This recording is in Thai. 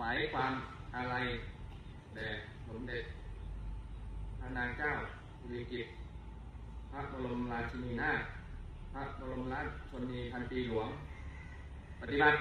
วายความอะไรแด่สมเด็จพระนางเจ้าสิริกิติ์พระบรมราชินีนาถพระบรมราชชนนีพันปีหลวง ปฏิบัติ